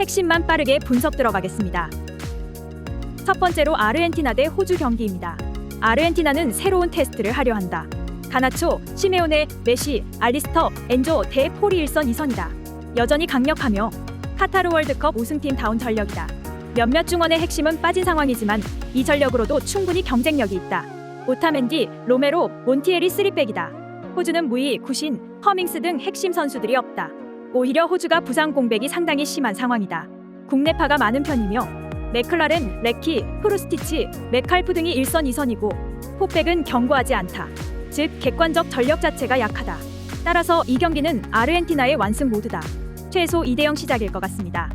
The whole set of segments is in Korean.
핵심만 빠르게 분석 들어가겠습니다. 첫 번째로 아르헨티나 대 호주 경기입니다. 아르헨티나는 새로운 테스트를 하려 한다. 가나초, 시메오네, 메시, 알리스터, 엔조 대 포리 일선 2선이다. 여전히 강력하며 카타르 월드컵 우승팀 다운 전력이다. 몇몇 중원의 핵심은 빠진 상황이지만 이 전력으로도 충분히 경쟁력이 있다. 오타멘디, 로메로, 몬티에리 쓰리백이다. 호주는 무이, 구신, 허밍스 등 핵심 선수들이 없다. 오히려 호주가 부상 공백이 상당히 심한 상황이다. 국내파가 많은 편이며 맥클라렌, 레키, 프루스티치, 맥칼프 등이 1선 2선이고 포백은 견고하지 않다. 즉 객관적 전력 자체가 약하다. 따라서 이 경기는 아르헨티나의 완승 모드다. 최소 2대0 시작일 것 같습니다.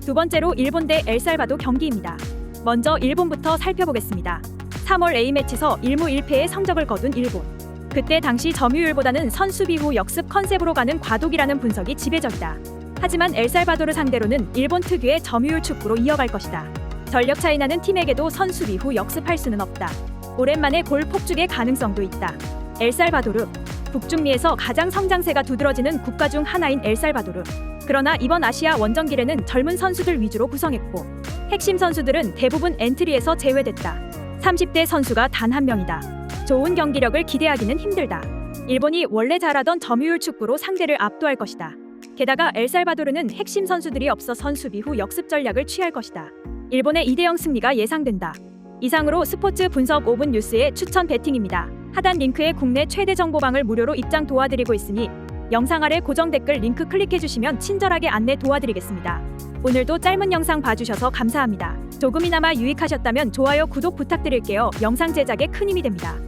두 번째로 일본 대 엘살바도 경기입니다. 먼저 일본부터 살펴보겠습니다. 3월 A매치서 1무 1패의 성적을 거둔 일본. 그때 당시 점유율보다는 선수비 후 역습 컨셉으로 가는 과도기라는 분석이 지배적이다. 하지만 엘살바도르 상대로는 일본 특유의 점유율 축구로 이어갈 것이다. 전력 차이 나는 팀에게도 선수비 후 역습할 수는 없다. 오랜만에 골 폭죽의 가능성도 있다. 엘살바도르 북중미에서 가장 성장세가 두드러지는 국가 중 하나인 엘살바도르. 그러나 이번 아시아 원정길에는 젊은 선수들 위주로 구성했고 핵심 선수들은 대부분 엔트리에서 제외됐다. 30대 선수가 단 한 명이다. 좋은 경기력을 기대하기는 힘들다. 일본이 원래 잘하던 점유율 축구로 상대를 압도할 것이다. 게다가 엘살바도르는 핵심 선수들이 없어 선수비 후 역습 전략을 취할 것이다. 일본의 2대0 승리가 예상된다. 이상으로 스포츠 분석 5분 뉴스의 추천 배팅입니다. 하단 링크에 국내 최대 정보방을 무료로 입장 도와드리고 있으니 영상 아래 고정 댓글 링크 클릭해 주시면 친절하게 안내 도와드리겠습니다. 오늘도 짧은 영상 봐주셔서 감사합니다. 조금이나마 유익하셨다면 좋아요, 구독 부탁드릴게요. 영상 제작에 큰 힘이 됩니다.